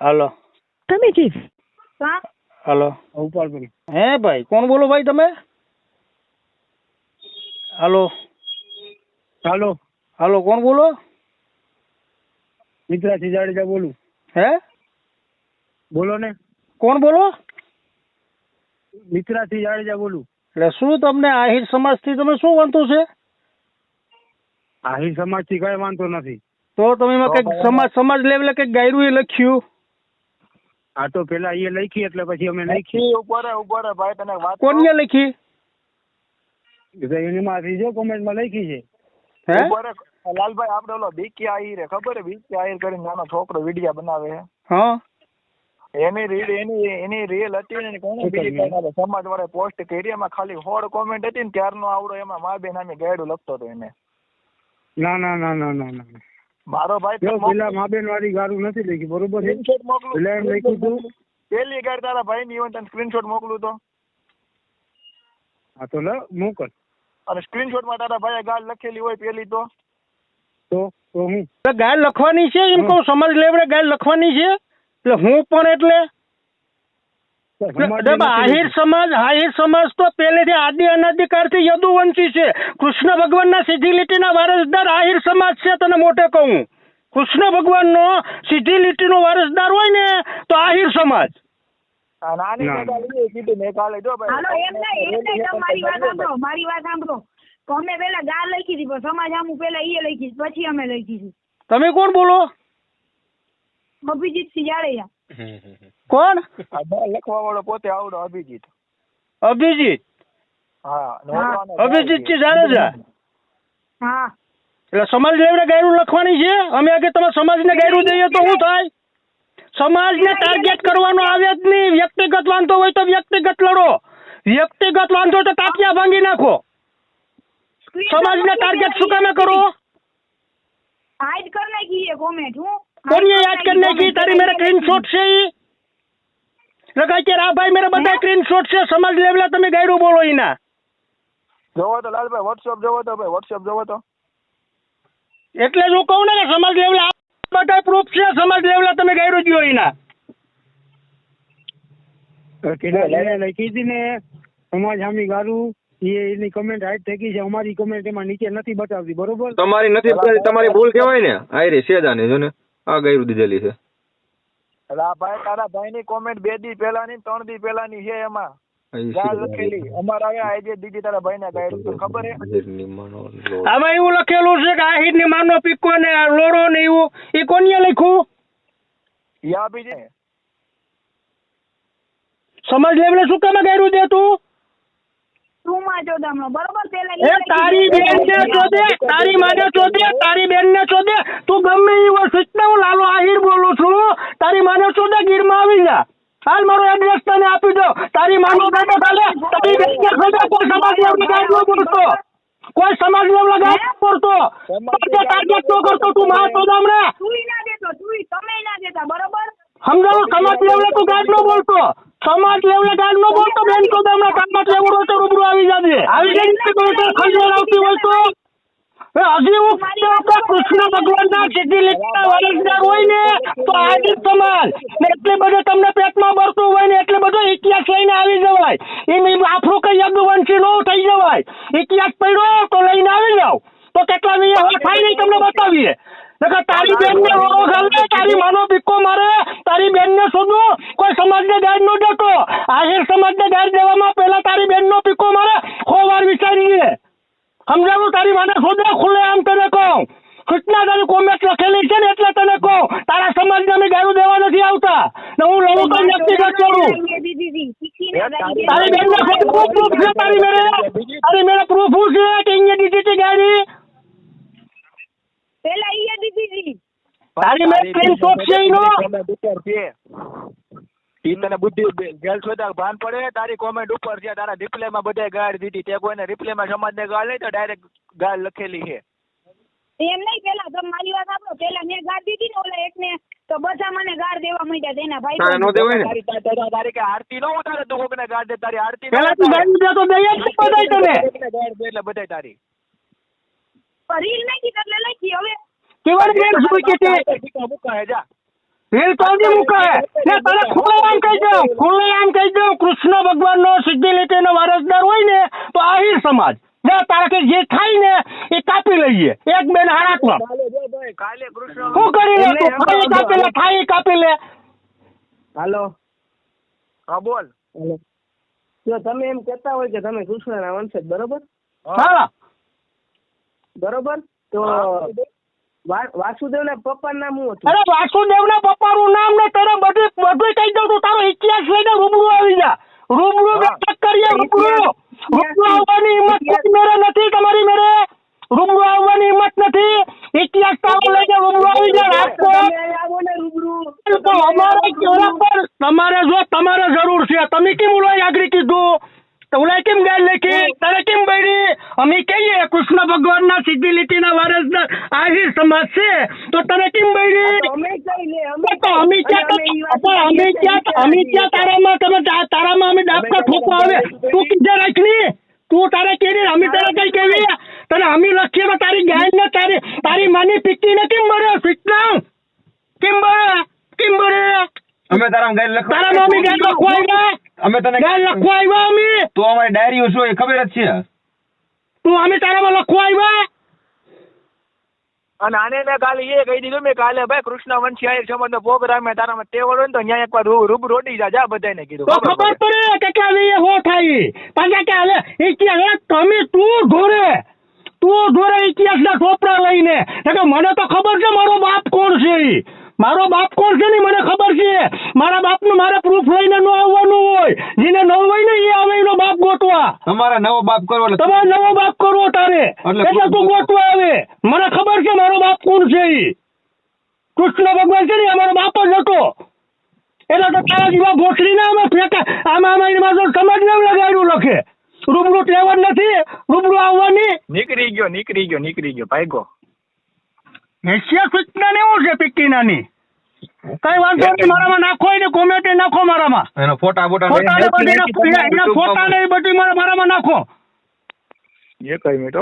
હાલો. તમે chief hello. ઉપાડ હે ભાઈ કોણ બોલો ભાઈ તમે? હલો. હલો. હલો કોણ બોલો? મિત્રાથી જાડેજા બોલું. હે? બોલો ને. કોણ બોલો? મિત્રાથી જાડેજા બોલું. એટલે શું તમને આહિર સમાજથી તમે શું વાંધો છે? આહિર સમાજથી કઈ વાંધો નથી. તો તમે એમાં કંઈક સમાજ સમાજ લેવલે કંઈક ગાયરું એ લખ્યું? આ તો પેલા એ લખી એટલે પછી અમે લખી. ઉપર ઉપર ભાઈ તને વાત કોને લખી? એમાંથી જો કોમેન્ટમાં લખી છે. હે? ઉપર લાલભાઈ આપણે ઓલો બીકી આહિર ખબર બીકી આહીર કરીને નાનો છોકરો વિડિયા બનાવે હે હા. એની રીલ એની એની રીલ હતી ને કોને બીજી? સમાજ વાળા પોસ્ટ કરી એમાં ખાલી હોડ કોમેન્ટ હતી ને ત્યારનો આવડો એમાં મા બેન આમે ગાયડું લખતો હતો એને. ના ના ના ના ના ના. મારો ભાઈ પેલા માબેન વાળી ગારું નથી લખી બરોબર સ્ક્રીનશોટ મોકલું. એટલે એમ લખ્યું તું. પેલી ગાડ તારા ભાઈ ની તને સ્ક્રીનશોટ મોકલું તો. હા તો લ મોકલ અને સ્ક્રીનશોટમાં તારા ભાઈ ગાડ લખેલી હોય પેલી તો. તો તો હું. એટલે લખવાની છે એમ કહું સમજ લેવડે ગાય લખવાની છે? એટલે હું પણ એટલે આહિર સમાજ આહિર સમાજ તો પહેલેથી આદિ અનાદિકાળથી યદુવંશી છે. કૃષ્ણ ભગવાનના સીધી લીટીના વારસદાર આહિર સમાજ છે તને મોટે કહું. કૃષ્ણ ભગવાનનો સીધી લીટીનો વારસદાર હોય ને તો આહિર સમાજ. મારી વાત સાંભળો મારી વાત સાંભળો. તો અમે પેલા ગાર લખી હતી સમાજ આમ પેલા એ લખી પછી અમે લખી હતી. તમે કોણ બોલો? અભિજીત સિંહ જાડેજા કોણ? લખવા વાળો પોતે આવડો અભિજીત. અભિજીત? હા અભિજીત છે. જાડેજા હા. એટલે સમાજ લેવડે ગાયરું લખવાની છે? અમે આગળ તમે સમાજને ગાયરું દઈએ તો શું થાય? સમાજને ટાર્ગેટ કરવાનો આવે જ નહીં. વ્યક્તિગત વાંધો હોય તો વ્યક્તિગત લડો. વ્યક્તિગત વાંધો તો તાપિયા ભાંગી નાખો. સમાજને ટાર્ગેટ શું કામે કરો? હાઈડ કરી નાખી છે કોમેન્ટ હું. કોને યાદ કરી નાખી તારી મેરે સ્ક્રીનશોટ છે ઈ? લગાઈ કે આ ભાઈ મેરે બધા સ્ક્રીનશોટ છે સમાજ લેવલે તમે ગાયરું બોલો એના. જોવો તો લાલભાઈ વોટ્સઅપ જોવો તો ભાઈ WhatsApp જોવો તો. એટલે જ હું કહું ને કે સમાજ લેવલે બધા પ્રૂફ છે સમાજ લેવલે તમે ગાયરું દ્યો એના. હતી ને સમાજ હામી ગારું એ એની કમેન્ટ હાઈટ થઈ છે અમારી કમેન્ટ એમાં નીચે નથી બતાવતી બરોબર? તમારી નથી તમારી ભૂલ કહેવાય ને આયરી સેજાને જો ને આ ગાયરું દીધેલી છે. આ ભાઈ તારા ભાઈ ની કોમેન્ટ બે દી પેલા ની ત્રણ દી પેલા ની છે એમાં. લખેલી અમારા આજે દીદી તારા ભાઈ ને ગાયડું ખબર હે? હાજરની માનો લો. આમાં એવું લખેલું છે કે આહિરની માનો પીકો ને લોડો ને એવું. એ કોને લખ્યું? યા બીજી સમાજ લેવલે શું કામ ગાયરું દે તું? તું માં ચોદામણો બરોબર? તારી બેન ને ચોદે તારી માને ચોદે તારી બેન ને ચોદે તું ગમે એવો સૂચના હું લાલો આહિર બોલું છું. માને ચોદે ગીરમાં આવી જા હાલ મારો એડ્રેસ તને આપી દો. તારી માનો બેટો કાલે તારી બેન ને ચોદે કોઈ સમાજ ને ગાય ન બોલતો કોઈ સમાજ ને ગાય ન બોલતો તો ટાર્ગેટ ન કરતો તું માં ચોદામણે તુંય ના દેતો તુંય તમે ના દેતા બરોબર? સમજાવો સમાજ લેવલે તું ગાડ ન બોલતો. સમાજ લેવલે ગાડ ન બોલતો બેન તો તમને કામમાં લેવું હોય તો રૂબરૂ આવી જાજે. આવી જઈને તો કોઈ ખંજવાળ આવતી હોય તો હજી હું કે કૃષ્ણ ભગવાનના વારસદાર હોય ને તો આદિ સમાજ. ને એટલે બધું તમને પેટમાં ભરતું હોય ને એટલે બધો ઇતિહાસ લઈને આવી જવાય. એમ કઈ યદુવંશી નો થઈ જવાય. ઇતિહાસ પડ્યો તો લઈને આવી જાવ તો કેટલા હવે થાય નહીં તમને બતાવીએ. નકર તારી બેન ને તારી માનો બીકો મારે. તારી બેન ને કોઈ સમાજ ને ગાડ નો દેતો. આહિર સમાજ ને ગાડ દેવામાં પેલા તારી બેન નો પીકો મારે. હો વાર વિચારીએ. સમજાવું તારી મને? ખુદે ખુલે આમ તને કહું. કૃષ્ણા તારી કોમેન્ટ લખેલી છે ને એટલે તને કહું. તારા સમાજ ને અમે ગાયું દેવા નથી આવતા. ને હું લઉં તો વ્યક્તિગત ગાડી તારી બેન ને ખુદ પ્રૂફ છે તારી મેરે તારી મેરે પ્રૂફ હું છે કે અહીંયા દીધી હતી ગાડી? પેલા ઈ દીદી દી તારી મેં screenshot છે એનો? ઈ તને બુદ્ધિ ગેલ છોડા ભાન પડે? તારી કોમેન્ટ ઉપર છે તારા રિપ્લે માં બધે ગાળ દીધી. તે કોઈને રિપ્લે માં સમાજ ને ગાળ નહીં તો ડાયરેક્ટ ગાળ લખેલી છે. એમ નહીં પેલા તો મારી વાત આપો પેલા મેં ગાળ દીધી ને ઓલા એકને તો બધા મને ગાળ દેવા માંડ્યા તેના ભાઈ તારે નો દેવાય ને? તારી તારી તારી કે આરતી નો ઉતારે તો કોકને ગાળ દે તારી આરતી પેલા તું ગાળ દે તો દઈએ જ બધાય તને. ગાળ દે એટલે બધાય તારી. રીલ નાખી એટલે લખી હવે. કેવડ બેન સુઈ કે તે મુકા હે જા. હજી મૂકે. ને તને ખુલ્લેઆમ કહી દઉં ખુલ્લેઆમ કહી દઉં કૃષ્ણ ભગવાનનો સિદ્ધિ લીટીનો વારસદાર હોય ને તો આહિર સમાજ. ને તારાથી જે થાય ને એ કાપી લઈએ. એક બેન હારાકવા કાલે જો ભાઈ કાલે કૃષ્ણ શું કરી લે તું? ખાઈ કાપી લે ખાઈ કાપી લે. હાલો. હા બોલ. હાલો. જો તમે એમ કહેતા હોય કે તમે કૃષ્ણના વંશજ બરોબર? હા. બરોબર? તો વાસુદેવના પપ્પાનું નામ શું હતું? અરે વાસુદેવના પપ્પાનું નામ ને તને બધી બધું કહી દઉં તું તારો ઇતિહાસ લઈને રૂબરૂ આવી જા. રૂબરૂ. બેઠક કરીએ રૂબરૂ. રૂબરૂ આવવાની હિંમત મેરે નથી તમારી મેરે રૂબરૂ આવવાની હિંમત નથી. ઇતિહાસ તારો લઈને રૂબરૂ આવી જા. રાજકોટ અમારે તમારે જો તમારે જરૂર છે. તમે કેમ લઈ આગળ કીધું? ઓલા કેમ ગાય લેખી? તારે કેમ બળી અમે કહીએ કૃષ્ણ ભગવાન ના સીધી લીટીના વારસદાર આહિર સમાજ છે. તો તને કેમ બળી અમે ક્યાં અમે ક્યાં અમે ક્યાં તારામાં તમે તારામાં અમે ડાબકા ઠોકવા આવે તું કીધે રાખની તું તારે કેવી અમે તારે કઈ કેવી તને અમે લખીએ તો તારી ગાય ને તારી તારી માની પીકી ને કેમ બળે શીખનામ કેમ બળે કેમ બળે અમે તારા ગાય લખવા તારા મમ્મી ગાય લખવા આવ્યા અમે તને ગાય લખવા આવ્યા અમે. તો અમારી ડાયરીઓ શું એ ખબર જ છે. તું અમે તારામાં લખવા આવ્યા અને આને મેં કાલે એ કહી દીધું મેં કાલે ભાઈ કૃષ્ણ વંશી આહિર સમાજનો પ્રોગ્રામ હે તારામાં ટેવડ હોય ને તો અહીંયા એકવાર રૂ- રૂબરૂ રોટી જા જા બધાને કીધું. તો ખબર પડે કે વીએ હો થાય. પાછા કે હાલે ઇતિહાસ તમે તું ઘોરે. તું ઘોરે ઇતિહાસ ના ચોપડા લઈને. કે મને તો ખબર છે મારો બાપ કોણ છે. મારો બાપ કોણ છે ને મને ખબર છે. મારા બાપનું મારે પ્રૂફ લઈને ન આવવાનું હોય. જેને ન હોય ને એ આવે એનો બાપ ગોતવા. તમારે નવો બાપ કરવો તમારે નવો બાપ કરવો તારે. એટલે તું ગોતવા? આવે. મને ખબર છે મારો બાપ કોણ છે એ કૃષ્ણ ભગવાન છે ને અમારો બાપ જ હતો. એટલે તો તારા જેવા ભોસડીને અમે ફેંકા. આમાં આમાં એમાં તો સમાજ ને લગાડ્યું લખે. રૂબરૂ ટેવર નથી રૂબરૂ આવવાની. નીકળી ગયો નીકળી ગયો નીકળી ગયો ભાઈગો. એશિયા સૂચના ને એવું છે પિક્કી નાની? કઈ વાંધો નહીં મારામાં નાખો એને કોમેન્ટ નાખો મારામાં. એનો ફોટા ફોટા ફોટા ને બધી ફોટા ને બધી મારામાં નાખો. એ કઈ મિનિટ